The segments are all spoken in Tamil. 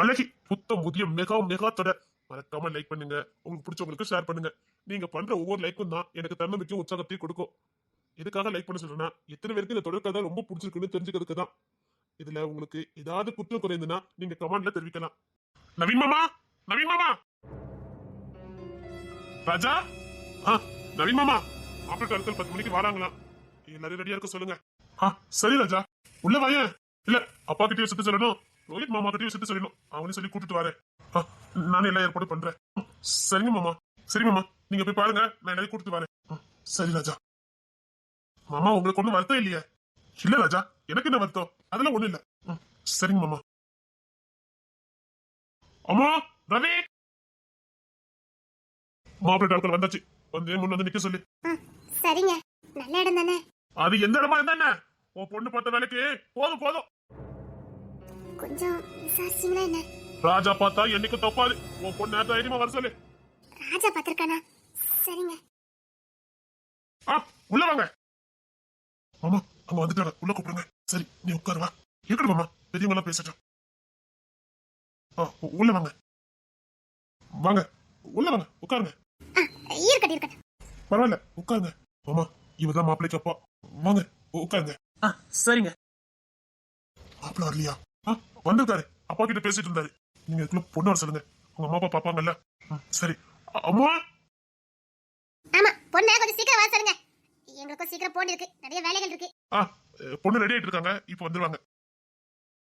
அழகி புத்தம் புதிய மெகா மெகா தொடர் மறக்காம லைக் பண்ணுங்க. உங்களுக்கு பிடிச்சவங்களுக்கு ஷேர் பண்ணுங்க. நீங்க பண்ற ஒவ்வொரு லைக்கும் தான் எனக்கு தன்னம்பிக்கையும் உற்சாகத்தையும் கொடுக்கும். எதுக்காக லைக் பண்ண சொல்றேன்னா எத்தனை பேருக்கு இந்த தொடர் கதை ரொம்ப பிடிச்சிருக்குன்னு தெரிஞ்சுக்கிறதுக்கு தான். இதுல உங்களுக்கு ஏதாவது குற்றம் குறைந்துன்னா நீங்க கமெண்ட்ல தெரிவிக்கலாம். நவீன் மாமா! நவீன் மாமா! ராஜா! ஆ நவீன் மாமா! ஆப்பிரிக்கா அடுத்த பத்து மணிக்கு வராங்களாம் எல்லாரும் ரெடியா இருக்க சொல்லுங்க. ஆ சரி ராஜா. உள்ள வாய இல்ல அப்பா கிட்டே சுத்த சொல்லணும். ரோஹித் மாமா கிட்டயும் விசிட்டு சொல்லணும் அவனையும் சொல்லி கூட்டிட்டு வரேன். நானே எல்லா ஏற்பாடு பண்றேன். சரிங்க மாமா. சரி மாமா நீங்க போய் பாருங்க. நான் எல்லாரையும் கூட்டிட்டு வரேன். சரி ராஜா. மாமா உங்களுக்கு ஒண்ணும் வருத்தம் இல்லையே? இல்ல ராஜா எனக்கு என்ன வருத்தம்? அதெல்லாம் ஒண்ணும் இல்ல. சரிங்க மாமா. அம்மா ரவி மாப்பிள்ளை டாக்டர் வந்தாச்சு. வந்து முன்ன வந்து நிக்க சொல்லு. சரிங்க. நல்ல இடம் தானே? அது எந்த இடமா இருந்தா என்ன? உன் பொண்ணு பார்த்த வேலைக்கு போதும் போதும். கொஞ்சம் விசாரிச்சிங்களா என்ன? ராஜா பார்த்தா என்னைக்கு தப்பாது. உன் பொண்ணு நேரத்தை தைரியமா வர சொல்லு. ராஜா பார்த்திருக்கானா? சரிங்க. ஆ உள்ள வாங்க. மாமா அங்க வந்துட்டாங்க. உள்ள கூப்பிடுங்க. சரி நீ உட்காரு வா. இருக்கட்டும் மாமா. பெரியவங்க எல்லாம் பேசட்டும். ஆ உள்ள வாங்க. வாங்க உள்ள வாங்க. உட்காருங்க. ஆ இருக்கட்டும் இருக்கட்டும். பரவாயில்ல உட்காருங்க. மாமா இவதான் மாப்பிள்ளைக்கு அப்பா. வாங்க உட்காருங்க. ஆ சரிங்க. மாப்பிள்ள வரலையா? வந்திருக்காரு. அப்பா கிட்ட பேசிட்டு இருந்தாரு. நீங்க இதுக்குள்ள பொண்ணு வர சொல்லுங்க. உங்க அம்மா அப்பா பாப்பாங்கல்ல. சரி. அம்மா? ஆமா பொண்ணு கொஞ்சம் சீக்கிரம் வர சொல்லுங்க. எங்களுக்கும் சீக்கிரம் போன் இருக்கு. நிறைய வேலைகள் இருக்கு. ஆ பொண்ணு ரெடி ஆயிட்டு இருக்காங்க. இப்போ வந்துருவாங்க.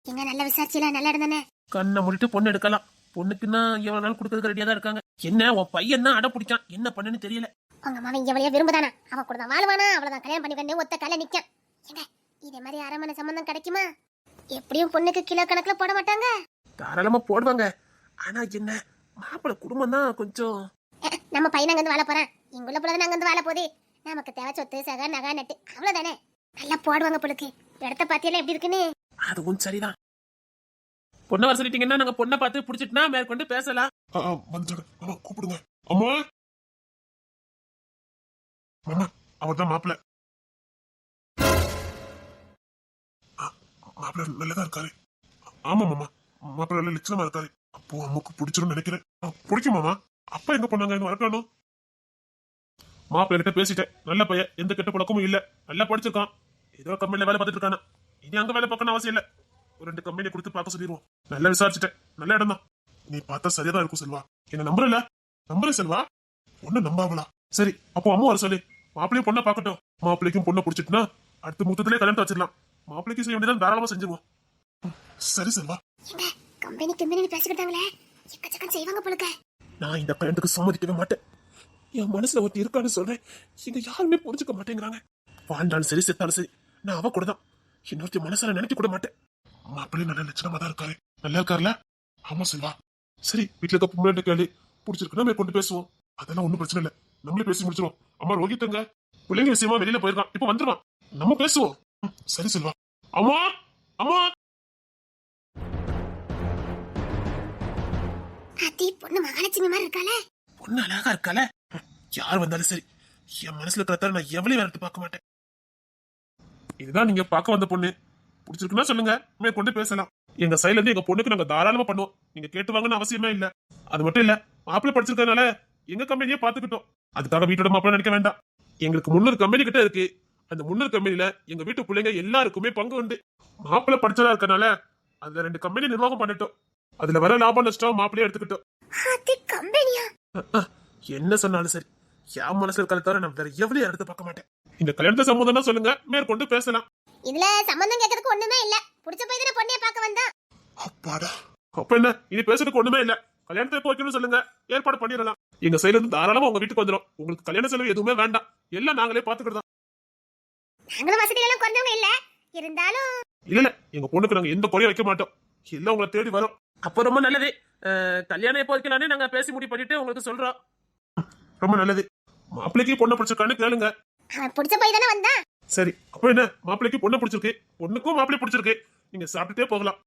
எங்க நல்ல விசாரிச்சில நல்ல இடம் தானே கண்ணை மூடிட்டு பொண்ணு எடுக்கலாம். பொண்ணுக்குன்னா எவ்வளவு நாள் கொடுக்கறதுக்கு ரெடியா தான் இருக்காங்க. என்ன உன் பையன் தான் அடம் பிடிச்சான். என்ன பண்ணுன்னு தெரியல. உங்க மாமன் எவ்வளையோ விரும்புதானா? அவ கூட தான் வாழ்வானா? அவ்வளவுதான். கல்யாணம் பண்ணிக்கணும் ஒத்த கல்ல நிக்கான். ஏங்க இதே மாதிரி அரமனை சம்பந்தம் கிடைக்குமா? எப்படியும் பொண்ணுக்கு கிலோ கணக்குல போட மாட்டாங்க. தாராளமா போடுவாங்க. ஆனா என்ன? மாப்பிள்ளை குடும்பம் தான் கொஞ்சம். நம்ம பையன் அங்க வந்து வாழ போறான். இங்குள்ள புள்ள அங்க வந்து வாழ போகுது. நமக்கு தேவை சொத்து சக நகை நட்டு. அவ்வளவுதானே? நல்லா போடுவாங்க பொழுக்கு இடத்த பாத்தியெல்லாம் எப்படி இருக்குன்னு? அதுவும் சரிதான். பொண்ணை வர சொல்லிட்டீங்கன்னா நாங்க பொண்ணை பார்த்து பிடிச்சிட்டுனா மேற்கொண்டு பேசலாம். கூப்பிடுங்க. அம்மா. மாமா அவர் தான் மாப்பிள்ள. மாப்பிள்ள நல்லதா இருக்காரு. ஆமா மாமா. மாப்பிள்ள நல்ல லட்சணமா இருக்காரு. அப்போ அம்மாக்கு பிடிச்சிரும் நினைக்கிறேன். பிடிக்கும் மாமா. அப்பா எங்க பண்ணாங்க இங்க வரக்கணும் மாப்பிள்ள கிட்ட பேசிட்டேன். நல்ல பையன். எந்த கெட்ட பழக்கமும் இல்ல. நல்லா படிச்சிருக்கான். ஏதோ கம்பெனில வேலை பார்த்துட்டு இருக்கானா. இனி அங்க வேலை பார்க்கணும் அவசியம் இல்ல. ஒரு ரெண்டு கம்பெனி கொடுத்து பார்க்க சொல்லிடுவோம். நல்லா விசாரிச்சுட்டேன். நல்ல இடம் தான். நீ பார்த்தா சரியா தான் இருக்கும் செல்வா. என்ன நம்புறல நம்புற செல்வா. பொண்ணு நம்பாவலா சரி அப்போ அம்மா வர சொல்லு. மாப்பிள்ளையும் பொண்ணை பார்க்கட்டும். மாப்பிள்ளைக்கும் பொண்ணை பிடிச்சிட்டுனா அடுத்த முத்தத்திலே கல்யாணத்தை வச்சிடலாம். மாப்பிள்ளைக்கு செய்ய வேண்டியதான் தாராளமா செஞ்சிருவோம். சரி செல்வா. கம்பெனி கம்பெனி பேசிக்கிட்டாங்களே? எக்கச்சக்கம் செய்வாங்க பொழுக்க நான் இந்த கல்யாணத்துக்கு சம்மதிக்கவே மாட்டேன். என் மனசுல ஒருத்தி இருக்கான்னு சொல்றேன். இங்க யாருமே புரிஞ்சுக்க மாட்டேங்கிறாங்க. வாழ்ந்தாலும் சரி செத்தாலும் சரி நான் அவ கூட தான். இன்னொருத்தி மனசுல நினைக்க கூட மாட்டேன். மாப்பிள்ளை நல்ல லட்சணமா தான் இருக்காரு. நல்லா இருக்காருல ஆமா செல்வா. சரி வீட்டுல இருக்க பொண்ணு கேள்வி பிடிச்சிருக்குன்னா மேற்கொண்டு பேசுவோம். அதெல்லாம் ஒண்ணும் பிரச்சனை இல்ல. நம்மளே பேசி முடிச்சிருவோம். அம்மா ரோஹித்துங்க பிள்ளைங்க விஷயமா வெளியில போயிருக்கான். இப்போ வந்துருவான். நம்ம பேசுவோம். சரி செல்வா. அம்மா அம்மா. அத்தி பொண்ணு மகாலட்சுமி மாதிரி இருக்காளே? பொண்ணு அழகா இருக்கால யார் வந்தாலும் சரி. என் மனசுல இருக்கிறதால நான் எவ்வளவு வேற எடுத்து பார்க்க மாட்டேன். இதுதான் நீங்க பார்க்க வந்த பொண்ணு. பிடிச்சிருக்குன்னா சொல்லுங்க. மேற்கொண்டு பேசலாம். எங்க சைடுல இருந்து எங்க பொண்ணுக்கு நாங்க தாராளமா பண்ணுவோம். நீங்க கேட்டு வாங்கன்னு அவசியமே இல்ல. அது மட்டும் இல்ல மாப்பிள்ளை படிச்சிருக்கனால எங்க கம்பெனியே பாத்துக்கிட்டோம் அதுக்காக வீட்டோட மாப்பிள்ளை நினைக்க வேண்டாம். எங்களுக்கு முன்னூறு கம்பெனி கிட்ட இருக்கு. அந்த முன்னூறு கம்பெனில எங்க வீட்டு பிள்ளைங்க எல்லாருக்குமே பங்கு உண்டு. மாப்பிள்ளை படிச்சதா இருக்கனால அதுல ரெண்டு கம்பெனி நிர்வாகம் பண்ணிட்டோம். அதுல வர லாபம் நஷ்டம் மாப்பிள்ளையே எடுத்துக்கிட்டோம். என்ன சொன்னாலும் சரி. என் மனசுல இருக்கிறத தவிர நான் வேற எவ்வளவு எடுத்து பார்க்க மாட்டேன். இந்த கல்யாணத்தை சம்மந்தம் சொல்லுங்க மேற்கொண்டு பேசலாம். இதுல சம்பந்தம் கேட்கறதுக்கு ஒண்ணுமே இல்ல. புடிச்ச போய் தானே பொண்ணைய பார்க்க வந்தா அப்பாடா. அப்ப என்ன? இனி பேசுறதுக்கு ஒண்ணுமே இல்ல. கல்யாணத்தை எப்போ வைக்கணும்னு சொல்லுங்க. ஏற்பாடு பண்ணிடலாம். எங்க சைடுல இருந்து தாராளமா உங்க வீட்டுக்கு வந்துடும் உங்களுக்கு கல்யாண செலவு எதுவுமே வேண்டாம். எல்லாம் நாங்களே பாத்துக்கிட்டு நாங்களும் வசதி எல்லாம் குறைஞ்சவங்க இல்ல. இருந்தாலும் இல்ல இல்ல. எங்க பொண்ணுக்கு நாங்க எந்த குறையும் வைக்க மாட்டோம். எல்லாம் உங்களை தேடி வரும். அப்போ ரொம்ப நல்லது. கல்யாணம் எப்போ வைக்கலான்னு நாங்க பேசி முடிவு பண்ணிட்டு உங்களுக்கு சொல்றோம். ரொம்ப நல்லது. மாப்பிள்ளைக்கு பொண்ணை பிடிச்சிருக்கான்னு கேளுங்க. புடிச்ச போய் தானே வந்தான்? சரி அப்ப என்ன? மாப்பிள்ளைக்கு பொண்ணை பிடிச்சிருக்கு. பொண்ணுக்கும் மாப்பிள்ளை பிடிச்சிருக்கு. நீங்க சாப்பிட்டுட்டே போகலாம்.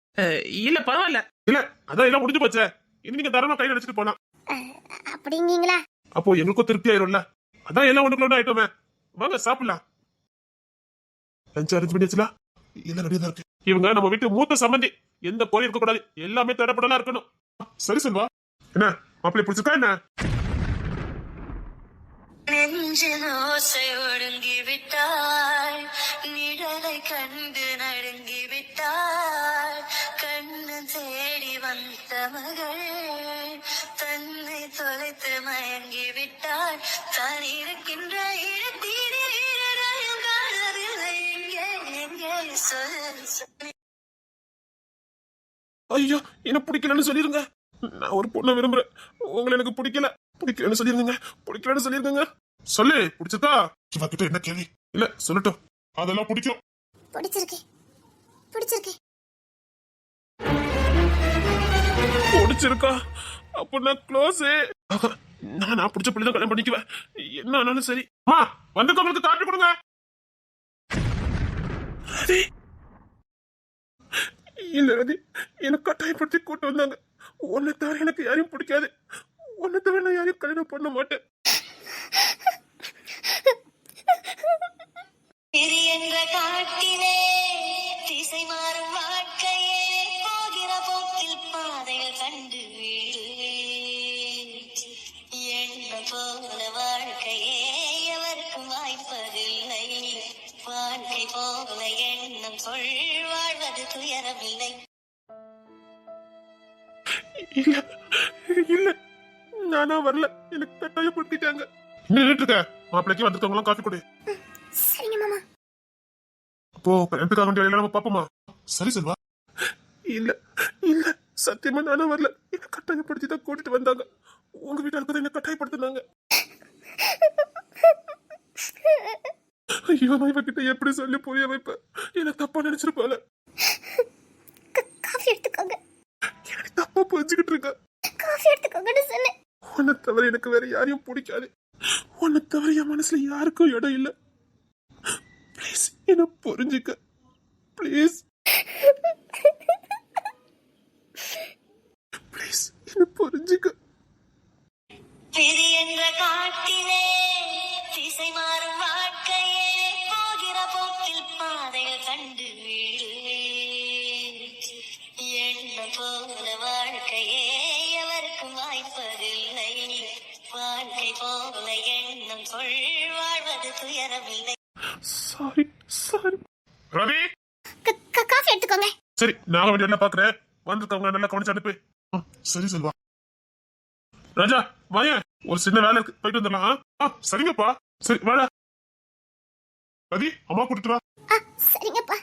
இல்ல பரவாயில்ல. இல்ல அதான் எல்லாம் முடிஞ்சு போச்சே. இனி நீங்க தரமா கை அடிச்சுட்டு போலாம். அஹ், அப்படிங்கீங்களா? அப்போ எங்களுக்கும் திருப்தி ஆயிரும்ல. அதான் எல்லாம் ஒண்ணுக்குள்ள ஆயிட்டோமே. வாங்க சாப்பிடலாம். லஞ்ச் அரேஞ்ச் பண்ணியாச்சுல எல்லாம் ரெடியா தான் இருக்கு இவங்க நம்ம வீட்டு மூத்த சம்பந்தி. எந்த குறை இருக்க கூடாது. எல்லாமே தடப்படலாம் இருக்கணும். சரி செல்வா. என்ன? மாப்பிள்ளை பிடிச்சிருக்கா என்ன? நெஞ்சில் ஓசை ஒடுங்கி விட்டாள் நிழலை கண்டு நடுங்கி விட்டாள் கண்ணு தேடி வந்த மகள் தன்னை தொலைத்து மயங்கி விட்டாள் ஐயோ என்ன பிடிக்கலன்னு சொல்லிருங்க. நான் ஒரு பொண்ணை விரும்புறேன். உங்களை எனக்கு பிடிக்கல. பிடிக்கலன்னு சொல்லிருங்க. பிடிக்கலன்னு சொல்லிருங்க. சொல்லு பிடிச்சிருக்கா இவ கிட்ட என்ன கேள்வி? இல்ல சொல்லட்டும். அதெல்லாம் பிடிக்கும். பிடிச்சிருக்கு. பிடிச்சிருக்கு. பிடிச்சிருக்கா? அப்ப நான் க்ளோஸ் நான் நான் பிடிச்ச பிள்ளை தான் கல்யாணம் பண்ணிக்குவேன். என்ன ஆனாலும் சரி. அம்மா வந்தவங்களுக்கு காப்பி கொடுங்க. ரதி இல்ல ரதி எனக்கு கட்டாயப்படுத்தி கூட்டு வந்தாங்க. உன்னை தவிர எனக்கு யாரையும் பிடிக்காது. உன்னை தவிர நான் யாரையும் கல்யாணம் பண்ண மாட்டேன். நின்றுட்டு இருக்க. மாப்பிள்ளைக்கு வந்திருக்கவங்க எல்லாம் காப்பி கொடு. சரிங்க மாமா. அப்போ கல்யாணத்துக்காக வேண்டிய வேலையில நம்ம பாப்போமா சரி செல்வா. இல்ல இல்ல சத்தியமா நானா வரல. என்ன கட்டாயப்படுத்தி தான் கூட்டிட்டு வந்தாங்க. உங்க வீட்டாளுக்கு தான் என்ன கட்டாயப்படுத்தினாங்க. ஐயோ நான் இவகிட்ட எப்படி சொல்லி புரிய வைப்பேன் என்ன தப்பா நினைச்சிருப்பால காஃபி எடுத்துக்கோங்க. எனக்கு தப்பா புரிஞ்சுக்கிட்டு இருக்க. காஃபி எடுத்துக்கோங்கன்னு சொன்னேன். உன்னை தவிர எனக்கு வேற யாரையும் பிடிக்காது. உன்னை தவிர என் மனசுல யாருக்கும் இடம் இல்லை. ப்ளீஸ் என்ன புரிஞ்சுக்க. ப்ளீஸ் ப்ளீஸ் என்ன புரிஞ்சுக்க. என்ற துயரமில்லை. Sorry sorry Ravi! காஃபி எடுத்துக்கோங்க. சரி நான் வேண்டிய பாக்குறேன் வந்திருக்கவங்க நல்லா கவனிச்சு அனுப்பு. சரி செல்வா. ராஜா வாயேன் ஒரு சின்ன வேலை இருக்கு. போயிட்டு வந்துடலாம் ஆ? சரிங்கப்பா. சரி வாடா. ரவி அம்மா கூட்டிட்டு வா. சரிங்கப்பா.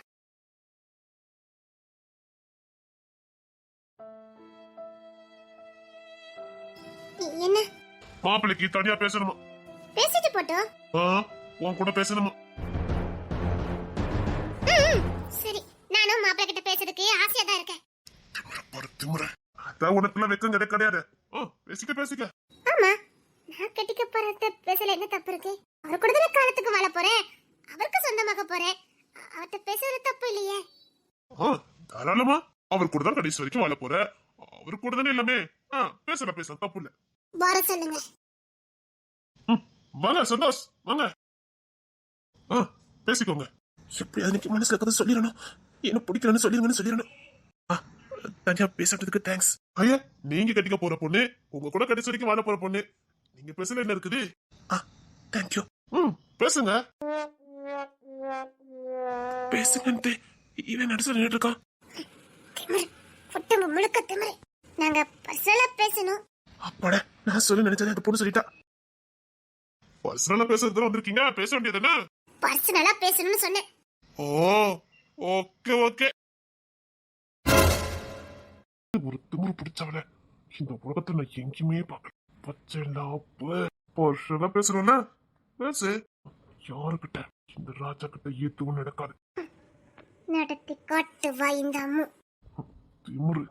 என்ன? மாப்பிள்ளைக்கு தனியா பேசணுமா? பேசிட்டு போட்டோம். உன் கூட பேசணுமா? சரி நானும் மாப்பிள்ளை கிட்ட பேசுறதுக்கு ஆசையா தான் இருக்கேன். ஒரு திமுறை அதான் உனக்குள்ள வெக்கம் கிடையாது கிடையாது. ஆ பேசிக்க பேசிக்க. ஆமா நான் கட்டிக்க போறத பேசல என்ன தப்பு இருக்கு? அவர் கூட தானே காலத்துக்கு வாழ போறேன். அவருக்கு சொந்தமாக போறேன். அ- அவர்ட்ட பேசுறது தப்பு இல்லையே. ஆ தாராளமா. அவர் கூட தான் கடைசி வரைக்கும் வாழ போற. அவர் கூட தானே எல்லாமே. ஆ பேசலாம் பேசலாம் தப்பு இல்ல. வர சொல்லுங்க. வாங்க சந்தோஷ் வாங்க. ஆ பேசிக்கோங்க எப்படி அன்னைக்கு மனசுல இருக்கிறத சொல்லிடணும் என்ன பிடிக்கலன்னு சொல்லிருங்கன்னு சொல்லிடணும் ஆ தனியா பேசுறதுக்கு தேங்க்ஸ் ஐயா நீங்க கட்டிக்க போற பொண்ணு உங்க கூட கடைசி வரைக்கும் வாழ போற பொண்ணு நீங்க பேசல என்ன இருக்குது ஆ தேங்க்யூ ம் பேசுங்க பேசுங்கன்ட்டு இவன் நடுசல் நின்றுட்டு இருக்கான் திமிரு முழுக்க திமிரு நாங்க பர்சனலா பேசணும் அப்பாட நான் சொல்ல நினைச்சதை அந்த பொண்ணு சொல்லிட்டா பர்சனலா பேசுறதுல வந்திருக்கீங்க பேச வேண்டியது என்ன பர்சனலா பேசணும்னு சொன்னேன். Oh okay okay. ஒரு திமிரு பிடிச்சவள. இந்த உலகத்துல நான் எங்கேயுமே பார்க்கல. பச்சை லாப்பு. பர்சனலா பேசணும்ல? பேசு. யாருக்கிட்ட? இந்த ராஜா கிட்ட எதுவும் நடக்காது. நடத்தி காட்டு வா இந்த அம்மு. திமிரு.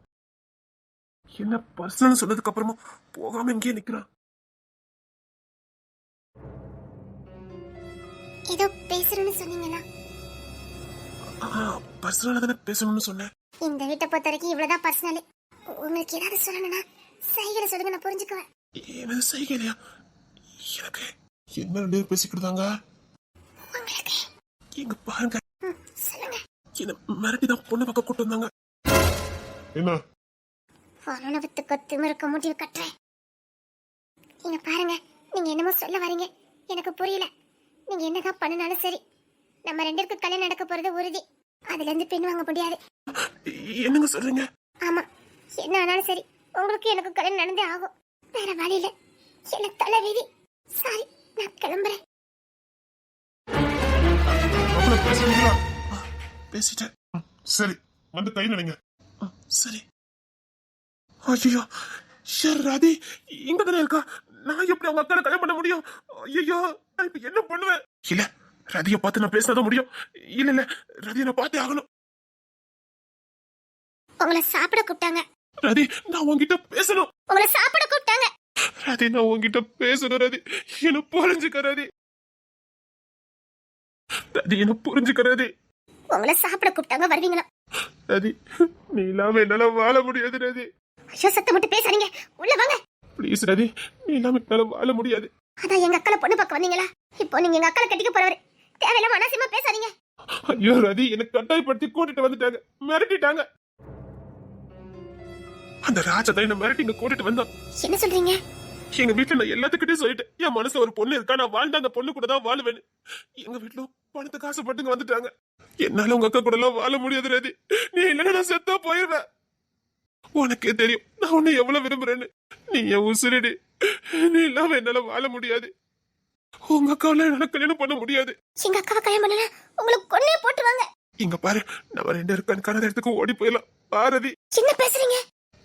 என்ன பர்சனல் சொன்னதுக்கு அப்புறமா போகாம இங்கேயே நிக்கிறான் ஏதோ பேசுறேன்னு சொன்னீங்களா? பர்சனலா தானே பேசணும்னு சொன்னேன். இந்த வீட்டை பொறுத்த வரைக்கும் இவ்வளவுதான் பர்சனல் உங்களுக்கு ஏதாவது சொல்லணும்னா சைகளை சொல்லுங்க நான் புரிஞ்சுக்குவேன். இவன் செய்கலையா எனக்கு என்ன ரெண்டு பேரும் பேசிக்கிட்டாங்க உங்களுக்கு? இங்க பாருங்க. என்ன மிரட்டி தான் பொண்ணு பக்கம் கூட்டு வந்தாங்க. என்ன? பரணவத்துக்கு திமிருக்க முடிவு கட்டுறேன். நீங்க பாருங்க நீங்க என்னமோ சொல்ல வரீங்க. எனக்கு புரியல. நீங்க என்னதான் பண்ணினாலும் சரி. நம்ம ரெண்டு பேருக்கு கல்யாணம் நடக்க போறது உறுதி. அதுல இருந்து பின் வாங்க முடியாது. என்னங்க சொல்றீங்க? ஆமா. என்ன ஆனாலும் சரி உங்களுக்கு எனக்கு கல்யாணம் நடந்தே ஆகும். வேற வழி இல்ல. எனக்கு தலை வீதி. சாரி நான் கிளம்புறேன். பேசிட்டேன். சரி வந்து கை நினைங்க சரி. ஐயோ ஷர் ராதி இங்க தானே இருக்கா? நான் எப்படி அவங்க அக்கால கல்யாணம் பண்ண முடியும்? ஐயோ நான் இப்ப என்ன பண்ணுவேன்? இல்ல ரதிய பார்த்து நான் பேசினாதான் முடியும். இல்ல இல்ல ரதிய நான் பார்த்தே ஆகணும். உங்களை சாப்பிட கூப்பிட்டாங்க. ரதி நான் உன்கிட்ட பேசணும். உங்களை சாப்பிட கூப்பிட்டாங்க. ரதி நான் உன்கிட்ட பேசணும் ரதி. என்ன புரிஞ்சுக்க ரதி. ரதி என்ன புரிஞ்சுக்க ரதி. உங்களை சாப்பிட கூப்பிட்டாங்க வருவீங்களா? ரதி நீ இல்லாம என்னால வாழ முடியாது ரதி. ஐயோ சத்தம் மட்டும் பேசாதீங்க. உள்ள வாங்க. ப்ளீஸ் ரதி நீ இல்லாம என்னால வாழ முடியாது. அதான் எங்க அக்கால பொண்ணு பார்க்க வந்தீங்களா? இப்போ நீங்க எங்க அக்கால கட்டிக்க போறவரு. தேவையில்லாம அனாவசியமா பேசாதீங்க. ஐயோ ரதி எனக்கு கட்டாயப்படுத்தி கூட்டிட்டு வந்துட்டாங்க. மிரட்டிட்டாங்க. அந்த ராஜா என்ன மிரட்டி இங்க கூட்டிட்டு வந்தான். என்ன சொல்றீங்க? எங்க வீட்டுல நான் எல்லாத்துக்கிட்டையும் சொல்லிட்டேன். என் மனசுல ஒரு பொண்ணு இருக்கா? நான் வாழ்ந்த அந்த பொண்ணு கூட தான் வாழுவேன். எங்க வீட்டுல பணத்துக்கு ஆசைப்பட்டுங்க வந்துட்டாங்க. என்னால உங்க அக்கா கூட எல்லாம் வாழ முடியாது ரதி நீ இல்லைன்னா நான் செத்தா போயிடுவேன் உனக்கே தெரியும். நான் உன்னை எவ்வளவு விரும்புறேன்னு. நீ என் உசுரடி. நீ இல்லாம என்னால வாழ முடியாது. உங்க அக்காவில என்னால கல்யாணம் பண்ண முடியாது. எங்க அக்காவை கல்யாணம் பண்ணல உங்களுக்கு கொன்னே போட்டுருவாங்க. இங்க பாரு நம்ம ரெண்டு பேரும் கண்காணாத இடத்துக்கு ஓடி போயிடலாம். வா ரதி என்ன பேசுறீங்க?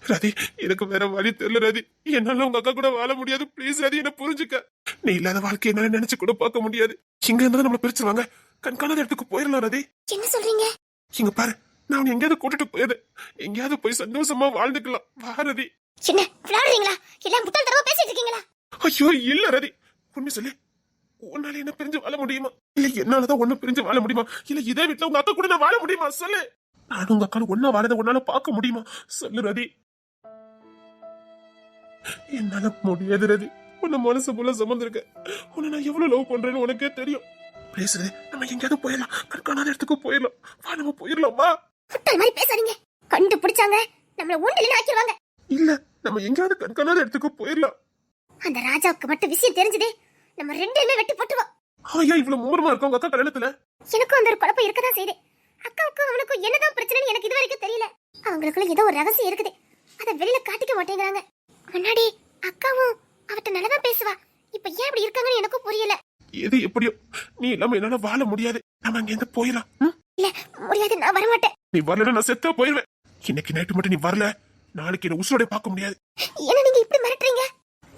ரதி எனக்கு வேற வழி தெரியல ரதி. என்னால உங்க அக்கா கூட வாழ முடியாது. ப்ளீஸ் ரதி என்ன புரிஞ்சுக்க. நீ இல்லாத வாழ்க்கை என்னால நினைச்சு கூட பார்க்க முடியாது. இங்க இருந்தா நம்மள பிரிச்சிருவாங்க. கண்காணாத இடத்துக்கு போயிடலாம் ரதி. என்ன சொல்றீங்க? இங்க பாரு நான் எங்கேயாவது கூட்டிட்டு போயிடு எங்கேயாவது போய் சந்தோஷமா வாழ்ந்துக்கலாம். வா ரதி. என்ன விளையாடுறீங்களா? இல்ல முட்டாள் தரவா பேசிட்டு இருக்கீங்களா? ஐயோ இல்ல ரதி. உண்மை சொல்லு. உன்னால என்ன பிரிஞ்சு வாழ முடியுமா? இல்ல என்னாலதான் ஒண்ணு பிரிஞ்சு வாழ முடியுமா? இல்ல இதே வீட்டுல உங்க அக்கா கூட நான் வாழ முடியுமா? சொல்லு. நானும் உங்க அக்கால ஒன்னா வாழத உன்னால பார்க்க முடியுமா? சொல்லு ரதி. என்னால முடியாது ரதி. உன்னை மனசு போல சுமந்திருக்க. உன்னை நான் எவ்வளவு லவ் பண்றேன்னு உனக்கே தெரியும். பேசுறது நம்ம எங்கேயாவது போயிடலாம். கண்காணாத இடத்துக்கு போயிடலாம். வா நம்ம போயிடலாமா. முட்டாள் மாதிரி பேசாதீங்க. கண்டுபிடிச்சாங்க. நம்மள ஒன்றில ஆக்கிடுவாங்க. இல்ல நம்ம எங்கேயாவது கண்காணாத இடத்துக்கு போயிடலாம். அந்த ராஜாவுக்கு மட்டும் விஷயம் தெரிஞ்சதே. நம்ம ரெண்டுமே வெட்டி போட்டுவோம் ஐயா இவ்வளவு மூரமா இருக்கும் உங்க அக்கா கல்யாணத்துல? எனக்கும் அந்த ஒரு குழப்பம் இருக்கதான் செய்யுது. அக்காவுக்கும் அவனுக்கும் என்னதான் பிரச்சனைன்னு எனக்கு இது வரைக்கும் தெரியல. அவங்களுக்குள்ள ஏதோ ஒரு ரகசியம் இருக்குது. அதை வெளியில காட்டிக்க மாட்டேங்கிறாங்க. முன்னாடி அக்காவும் அவட்ட நல்லதா பேசுவா. இப்ப ஏன் இப்படி இருக்காங்கன்னு எனக்கும் புரியல. எது எப்படியோ நீ இல்லாம என்னால வாழ முடியாது. நம்ம அங்க இருந்து போயிடலாம்? இல்ல முடியாது. நான் வரமாட்டேன். நீ வரலன்னா நான் செத்தா போயிருவேன். இன்னைக்கு நைட்டு மட்டும் நீ வரல. நாளைக்கு என்ன உசுரோட பார்க்க முடியாது. என்ன நீங்க இப்படி மிரட்டுறீங்க?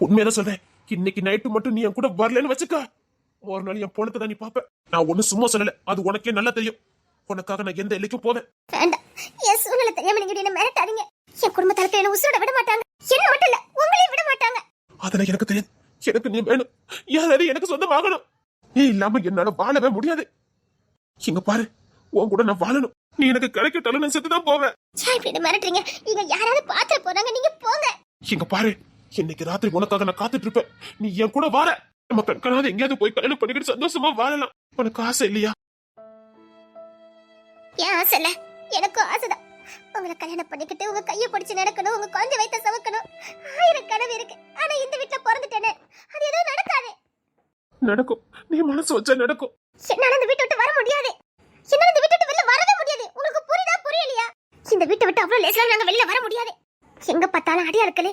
உண்மையதான் சொல்றேன். இன்னைக்கு நைட்டு மட்டும் நீ என் கூட வரலன்னு வச்சுக்க. ஒரு நாள் என் பொணத்தை தான் நீ பாப்ப நான் ஒண்ணு சும்மா சொல்லல. அது உனக்கே நல்லா தெரியும். உனக்காக நான் எந்த எல்லைக்கும் போவேன். வேண்டாம். என் சூழ்நிலை தெரியாம நீங்க என்ன மிரட்டாதீங்க. என் குடும்பத்தாளுக்கு என்ன உசுரோட விட மாட்டாங்க. என்ன மட்டும் இல்ல உங்களையும் விட மாட்டாங்க. அதெல்லாம் எனக்கு தெரியாது. எனக்கு நீ வேணும். யாராவது எனக்கு சொந்தமாகணும். நீ இல்லாம என்னால வாழவே முடியாது. இங்க பாரு உன் கூட நான் வாழணும். நீ எனக்கு கிடைக்கட்டாலும் நான் செத்துதான் போவேன். ஏன் இப்படி என்ன மிரட்டுறீங்க. இங்க யாராவது பாத்துட்டு போறாங்க நீங்க போங்க. இங்க பாரு இன்னைக்கு ராத்திரி உனக்காக நான் காத்துட்டு இருப்பேன். நீ என் கூட வார. நம்ம கண்காணாத எங்கேயாவது போய் கல்யாணம் பண்ணிக்கிட்டு சந்தோஷமா வாழலாம். உனக்கு ஆசை இல்லையா? ஏன் ஆசை இல்ல. எனக்கும் ஆசைதான். உங்களை கல்யாணம் பண்ணிக்கிட்டு உங்க கைய பிடிச்சு நடக்கணும் உங்க குழந்தை வைத்த சவக்கணும். ஆயிரம் கனவு இருக்கு. ஆனா இந்த வீட்டுல பிறந்துட்டேனே. அது எதுவும் நடக்காது. நடக்கும். நீ மனசு வச்சா நடக்கும். என்னால இந்த வீட்டை விட்டு வர முடியாது. என்னால இந்த வீட்டை விட்டு வெளில வரவே முடியாது உங்களுக்கு புரியுதா புரியலையா இந்த வீட்டை விட்டு அவ்வளவு லேசால நாங்க வெளில வர முடியாது. எங்க பார்த்தாலும் அடியாட்களே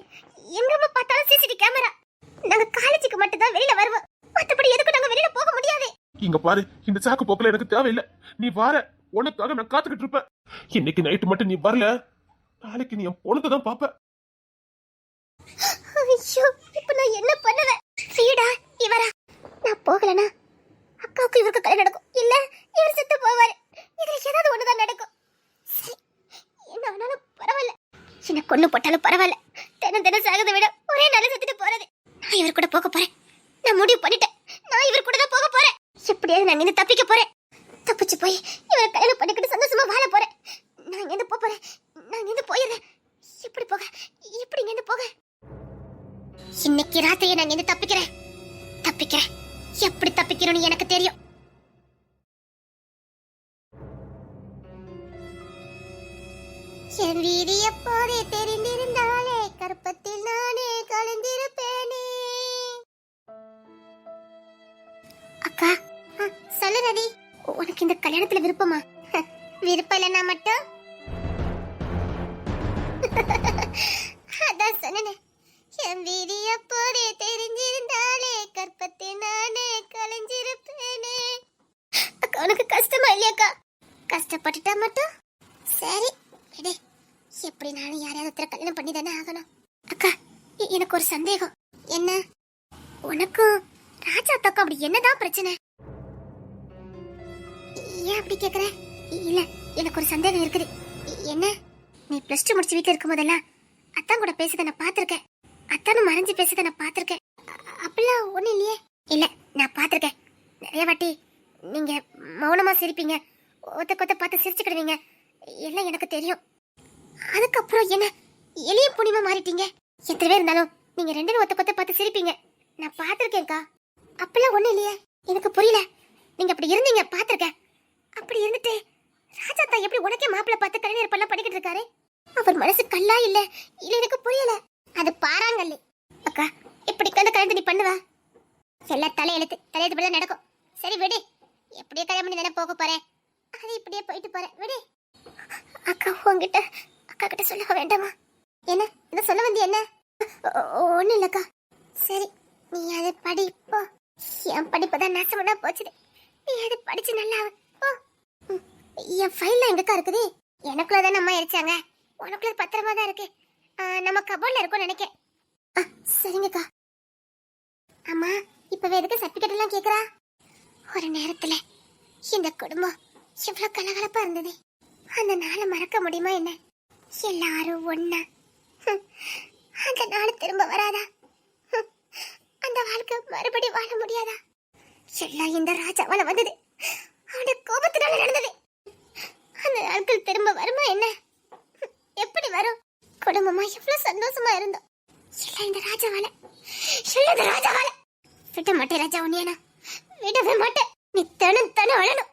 எங்க பார்த்தாலும் சிசிடி கேமரா. நாங்க காலேஜுக்கு மட்டும் தான் வெளியில வருவோம். மத்தபடி எதுக்கும் நாங்க வெளியில போக முடியாது. இங்க பாரு இந்த சாக்கு போக்குல எனக்கு தேவையில்லை. நீ வார உனக்காக நான் காத்துக்கிட்டு இருப்பேன். இன்னைக்கு நைட்டு மட்டும் நீ வரல. நாளைக்கு நீ என் பொண்ணத்தை தான் பாப்ப. ஐயோ இப்ப நான் என்ன பண்ணுவேன்? வீடா இவரா? நான் போகலனா அக்காவுக்கு இவருக்கு கல்யாணம் நடக்கும். இல்ல இவர் செத்து போவாரு. இதுல ஏதாவது ஒண்ணுதான் நடக்கும். என்ன ஆனாலும் பரவாயில்ல. என்ன கொண்டு போட்டாலும் பரவாயில்ல. தினம் தினம் சாகதை விட ஒரே நாள் செத்துட்டு போறது. நான் இவர் கூட போக போறேன். நான் முடிவு பண்ணிட்டேன். நான் இவர் கூட தான் போக போறேன். எப்படியாவது நான் இங்க தப்பிக்க போறேன். தப்பிச்சு போய் இவரை கல்யாணம் பண்ணிக்கிட்டு சந்தோஷமா வாழ போறேன். நான் இங்கே போக போறேன். நான் இங்கே போயிடுறேன். எப்படி போக எப்படி இங்க போக. இன்னைக்கு ராத்திரியை நான் இருந்து தப்பிக்கிறேன். உனக்கு கஷ்டமா இல்லையாக்கா? கஷ்டப்பட்டுட்டா மட்டும்? சரி விடு. எப்படி நானும் யாரையாவது ஒருத்தரை கல்யாணம் பண்ணி தானே ஆகணும். அக்கா எனக்கு ஒரு சந்தேகம். என்ன? உனக்கும் ராஜா அத்தாக்கும் அப்படி என்னதான் பிரச்சனை? ஏன் அப்படி கேக்குற? இல்ல எனக்கு ஒரு சந்தேகம் இருக்குது. என்ன? நீ பிளஸ் டூ முடிச்சு வீட்டுல இருக்கும் போதெல்லாம் அத்தான் கூட பேசுறத நான் பாத்திருக்கேன் அத்தானும் மறைஞ்சு பேசுறத நான் பாத்திருக்கேன் அப்படிலாம் ஒண்ணும் இல்லையே. இல்ல நான் பாத்திருக்கேன் நிறைய வாட்டி நீங்க மௌனமா சிரிப்பீங்க. ஒத்த கொத்த பார்த்து சிரிச்சுக்கிடுவீங்க. எல்லாம் எனக்கு தெரியும். அதுக்கப்புறம் என்ன? எளிய புனிமா மாறிட்டீங்க. எத்தனை பேர் இருந்தாலும் நீங்க ரெண்டு பேரும் ஒத்த கொத்த பார்த்து சிரிப்பீங்க. நான் பார்த்துருக்கேன்க்கா அப்பெல்லாம் ஒண்ணும் இல்லையே. எனக்கு புரியல. நீங்க அப்படி இருந்தீங்க பார்த்துருக்கேன். அப்படி இருந்துட்டு ராஜா தான் எப்படி உனக்கே மாப்பிள்ளை பார்த்து கலைஞர் பண்ண படிக்கிட்டு இருக்காரு? அவர் மனசு கல்லா இல்ல. இல்ல எனக்கு புரியல. அது பாறாங்கல்லு அக்கா இப்படி கந்த கலந்து நீ பண்ணுவ? எல்லாம் தலையெழுத்து தலையெழுத்து நடக்கும். சரி விடு. எப்படியே கல்யாணம் பண்ணி தானே போக போறேன்? அது இப்படியே போயிட்டு போறேன். விடு. அக்கா உங்ககிட்ட அக்கா கிட்ட சொல்ல வேண்டாமா? என்ன? இதை சொல்ல வந்து என்ன? ஒண்ணு இல்லக்கா சரி நீ அதை படிப்போ என் படிப்பு தான் நாசமடா போச்சுது. நீ அதை படிச்சு நல்லா போ. என் ஃபைல்லாம் எங்கக்கா இருக்குது? எனக்குள்ள தான் அம்மா எரிச்சாங்க. உனக்குள்ள பத்திரமா தான் இருக்கு. நம்ம கபோர்ட்ல இருக்கும் நினைக்க ஆ, சரிங்கக்கா. அம்மா இப்போ எதுக்கு சர்டிபிகேட் எல்லாம் கேக்குறா? ஒரு நேரத்துல இந்த குடும்பம் எவ்வளவு கலகலப்பா இருந்தது. அந்த நாளை மறக்க முடியுமா என்ன? எல்லாரும் ஒண்ணா. அந்த நாள் திரும்ப வராதா? அந்த வாழ்க்கை மறுபடி வாழ முடியாதா? எல்லாம் இந்த ராஜாவால வந்தது. அவனோட கோபத்தினால நடந்தது. அந்த நாட்கள் திரும்ப வருமா என்ன? எப்படி வரும்? குடும்பமா எவ்வளவு சந்தோஷமா இருந்தோம். எல்லாம் இந்த ராஜாவால. எல்லாம் இந்த ராஜாவால. விட்ட மாட்டேன் ராஜா உன்னையனா விடவே மாட்டேன் நீ தனம் தனம் அழணும்.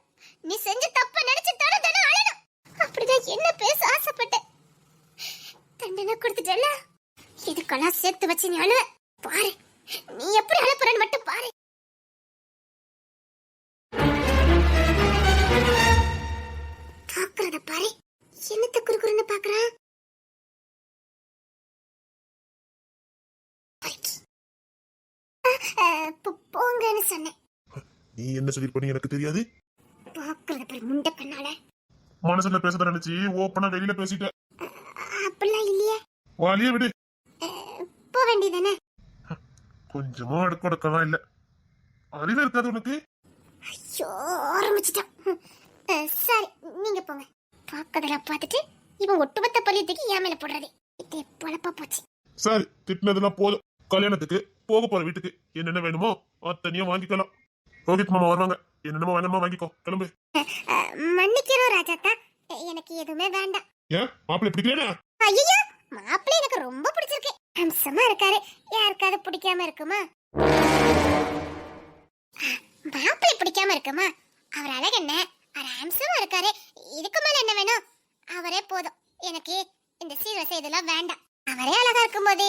நீ செஞ்ச தப்ப நினைச்சு தன தனம் அழணும். அப்படிதான் என்ன பேச ஆசைப்பட்டேன். தண்டனை கொடுத்துட்டல இதுக்கெல்லாம் சேர்த்து வச்சு நீ அழுவ. பாரு நீ எப்படி அழப்புறன்னு மட்டும் பாரு. பாக்குறத பாரு. என்னத்த குறுகுறுன்னு பாக்குறான் போங்கன்னு சொன்னேன். நீ என்ன சொல்லிருப்ப எனக்கு தெரியாது. மனசுல பேசுறத நினைச்சு ஓப்பனா வெளியில பேசிட்ட அப்படிலாம் இல்லையே. வாலியே விடு. போக வேண்டியதானே கொஞ்சமா அடுக்கொடக்கலாம் இல்ல. அறிவு இருக்காது உனக்கு? ஐயோ ஆரம்பிச்சிட்டான். சரி நீங்க போங்க. பாக்கதெல்லாம் பார்த்துட்டு இவன் ஒட்டுமொத்த பள்ளியத்துக்கு என் மேல போடுறது இது பொழப்பா போச்சு. சரி திட்டினதெல்லாம் போதும். கல்யாணத்துக்கு போக போற வீட்டுக்கு என்னென்ன வேணுமோ அத்தனையும் வாங்கிக்கலாம். ரோஹித் மாமா வருவாங்க. என்னென்னமோ வேணுமோ வாங்கிக்கோ. கிளம்பு. மன்னிக்கிறோம் ராஜாத்தா. எனக்கு எதுவுமே வேண்டாம். ஏன்? மாப்பிள்ளை பிடிக்கலையா? ஐயோ மாப்பிள்ளை எனக்கு ரொம்ப பிடிச்சிருக்கு. அம்சமா இருக்காரு. யாருக்காவது பிடிக்காம இருக்குமா? மாப்பிள்ளை பிடிக்காம இருக்குமா? அவர் அழகென்ன அவர் அம்சமா இருக்காரு. இதுக்கு மேல என்ன வேணும்? அவரே போதும். எனக்கு இந்த சீரசை இதெல்லாம் வேண்டாம். அவரே அழகா இருக்கும்போது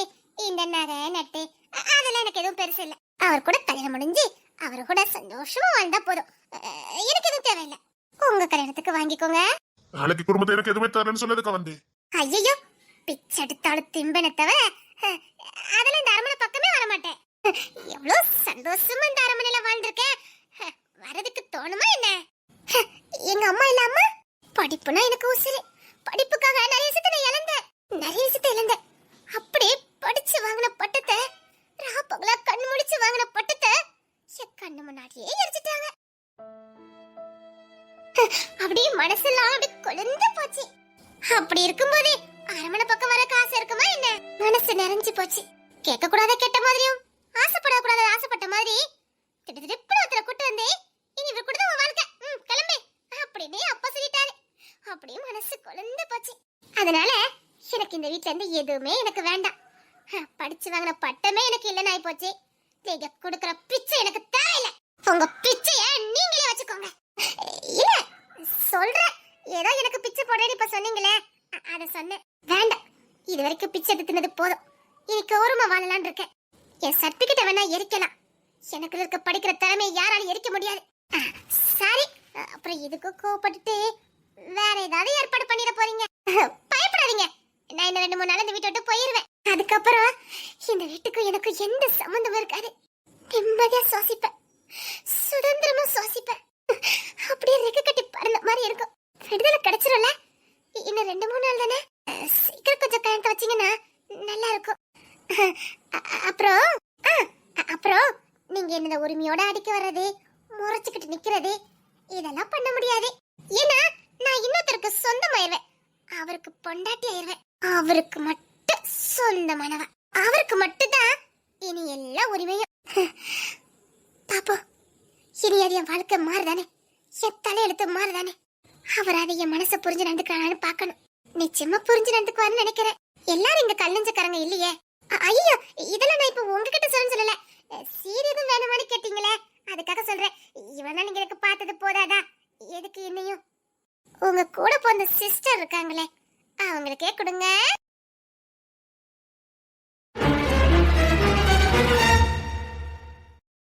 இந்த நகை நட்டு அதெல்லாம் எனக்கு எதுவும் பெருசு இல்ல. அவர் கூட கல்யாணம் முடிஞ்சு அவர் கூட சந்தோஷமா வாழ்ந்தா போதும். எனக்கு எதுவும் தேவையில்லை. உங்க கல்யாணத்துக்கு வாங்கிக்கோங்க. நாளைக்கு குடும்பத்தை எனக்கு எதுவுமே தரேன்னு சொன்னதுக்கா வந்து ஐயோ பிச்சை எடுத்தாலும் திம்பன தவிர அஹ், அதெல்லாம் இந்த அரமனை பக்கமே வர மாட்டேன். எவ்வளவு சந்தோஷமா இந்த அரமனையில வாழ்ந்திருக்கேன். வரதுக்கு தோணுமா என்ன? எங்க அம்மா இல்ல அம்மா? படிப்புனா எனக்கு உசுரு படிப்புக்காக நிறைய விஷயத்தை நான் இழந்தேன். நிறைய விஷயத்தை இழந்தேன். அப்படியே படிச்சு வாங்கின பட்டத்தை ரா பகலா கண்ணு முடிச்சு வாங்கின பட்டத்தை கண்ணு முன்னாடியே எரிச்சிட்டாங்க அப்படியே மனசெல்லாம் அப்படியே கொழுந்து போச்சு. அப்படி இருக்கும்போது அரமனை பக்கம் வர காசு இருக்குமா என்ன? மனசு நிறைஞ்சு போச்சு. கேட்க கூடாத கெட்ட மாதிரியும் ஆசைப்பட கூடாத ஆசைப்பட்ட மாதிரி திடீர்னு ஒருத்தர கூட்டு வந்தே இனி இவர் கூட உன் வாழ்க்கை. ம் கிளம்பு. அப்படின்னு அப்பா சொல்லிட்டாரு. அப்படியே மனசு குழந்து போச்சு. அதனால எனக்கு இந்த வீட்ல இருந்து எதுவுமே எனக்கு வேண்டாம். படிச்சு வாங்கின பட்டமே எனக்கு இல்லைன்னு ஆயி போச்சு நீங்க கொடுக்குற பிச்சை எனக்கு தேவையில்ல. உங்க பிச்சைய நீங்களே வச்சுக்கோங்க. இல்ல சொல்றேன். ஏதோ எனக்கு பிச்சை போடுறேன்னு இப்ப சொன்னீங்களே. அத சொன்னேன். வேண்டாம். இது வரைக்கும் பிச்சை எடுத்துனது போதும். எனக்கு ஓரமா வாழலாம்னு இருக்கேன். என் சர்டிபிகேட்டை வேணா எரிக்கலாம். எனக்கு இருக்க படிக்கிற திறமையை யாராலும் எரிக்க முடியாது. சாரி. அப்புறம் இதுக்கு கோவப்பட்டுட்டு வேற ஏதாவது ஏற்பாடு பண்ணிட போறீங்க. பயப்படாதீங்க. நான் இன்னும் ரெண்டு மூணு நாள் இந்த வீட்டை விட்டு போயிருவேன். அதுக்கப்புறம் இந்த வீட்டுக்கு எனக்கு எந்த சம்மந்தமும் இருக்காது. நிம்மதியா சுவாசிப்பேன். சுதந்திரமா சுவாசிப்பேன். அப்படியே ரெக்க கட்டி பறந்த மாதிரி இருக்கும். விடுதலை கிடைச்சிரும்ல? இன்னும் ரெண்டு மூணு நாள் தானே? சீக்கிரம் கொஞ்சம் கரண்ட் வச்சீங்கன்னா நல்லா இருக்கும். அப்புறம் ஆ, அப்புறம் நீங்க என்ன உரிமையோட அடிக்க வர்றது முறைச்சுக்கிட்டு நிக்கிறது இதெல்லாம் பண்ண முடியாது. ஏன்னா நான் இன்னொருத்தருக்கு சொந்தமாயிருவேன். அவருக்கு பொண்டாட்டி ஆயிருவேன் அவருக்கு மட்டும் சொந்தமானவ. அவருக்கு மட்டும்தான் இனி எல்லா உரிமையும். பாப்போம். இனி அது என் வாழ்க்கை மாறுதானே? என் தலையெழுத்து மாறுதானே? அவர் அதை என் மனசை புரிஞ்சு நடந்துக்கிறானு பார்க்கணும். நிச்சயமா புரிஞ்சு நடந்துக்குவான்னு நினைக்கிறேன். எல்லாரும் இங்க கல்லஞ்சக்காரங்க இல்லையே? ஐயோ இதெல்லாம் நான் இப்ப உங்ககிட்ட சொல்ல சொல்லல. சீரியதும் வேணுமான்னு கேட்டீங்களே? அதுக்காக சொல்றேன். இவனா நீங்க எனக்கு பார்த்தது போதாதா? எதுக்கு இன்னையும் உங்க கூட போன சிஸ்டர் இருக்காங்களே அவங்களுக்கே கொடுங்க.